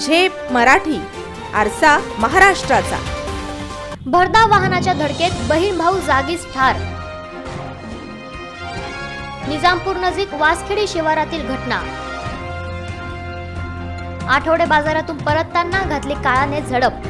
झेप मराठी आरसा महाराष्ट्राचा. भरधाव वाहनाच्या धडकेत बहीण भाऊ जागीच ठार. निजामपूर नजीक वासखेडी शिवारातील घटना. आठवडे बाजारातून परतताना घातली काळाने झडप.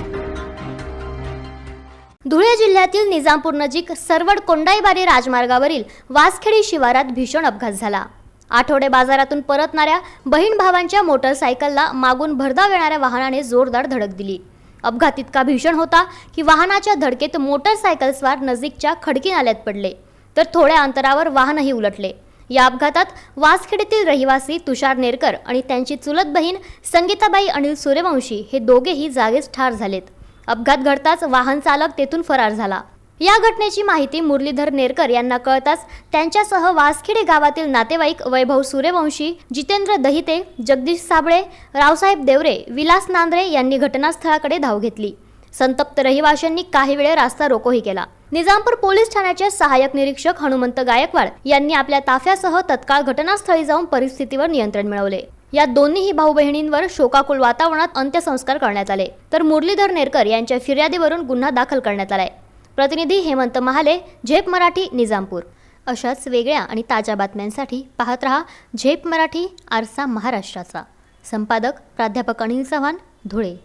धुळे जिल्ह्यातील निजामपूर नजीक सरवड कोंडाईबारी राजमार्गावरील वासखेडी शिवारात भीषण अपघात झाला. आठवडे बाजारातून परतणाऱ्या बहीण भावांच्या मोटरसायकलला मागून भरधाव येणाऱ्या वाहनाने जोरदार धडक दिली. अपघात इतका भीषण होता की वाहनाच्या धडकेत मोटरसायकलस्वार नजीकच्या खडकी नाल्यात पडले. तर थोड्या अंतरावर वाहनही उलटले. या अपघातात वासखेडीतील रहिवासी तुषार नेरकर आणि त्यांची चुलत बहीण संगीताबाई अनिल सूर्यवंशी हे दोघेही जागेच ठार झालेत. अपघात घडताच वाहन चालक तेथून फरार झाला. या घटनेची माहिती मुरलीधर नेरकर यांना कळताच त्यांच्यासह वासखेडे गावातील नातेवाईक वैभव सूर्यवंशी जितेंद्र दहिते जगदीश साबळे रावसाहेब देवरे विलास नांद्रे यांनी घटनास्थळाकडे धाव घेतली. संतप्त रहिवाशांनी काही वेळ रास्ता रोकोही केला. निजामपूर पोलीस ठाण्याचे सहाय्यक निरीक्षक हनुमंत गायकवाड यांनी आपल्या ताफ्यासह तत्काळ घटनास्थळी जाऊन परिस्थितीवर नियंत्रण मिळवले. या दोन्हीही भाऊ बहिणींवर शोकाकुल वातावरणात अंत्यसंस्कार करण्यात आले. तर मुरलीधर नेरकर यांच्या फिर्यादीवरून गुन्हा दाखल करण्यात आलाय. प्रतिनिधी हेमंत महाले झेप मराठी निजामपूर. अशाच वेगळ्या आणि ताज्या बातम्यांसाठी पाहत रहा झेप मराठी आरसा महाराष्ट्राचा. संपादक प्राध्यापक अनिल चव्हाण धुळे.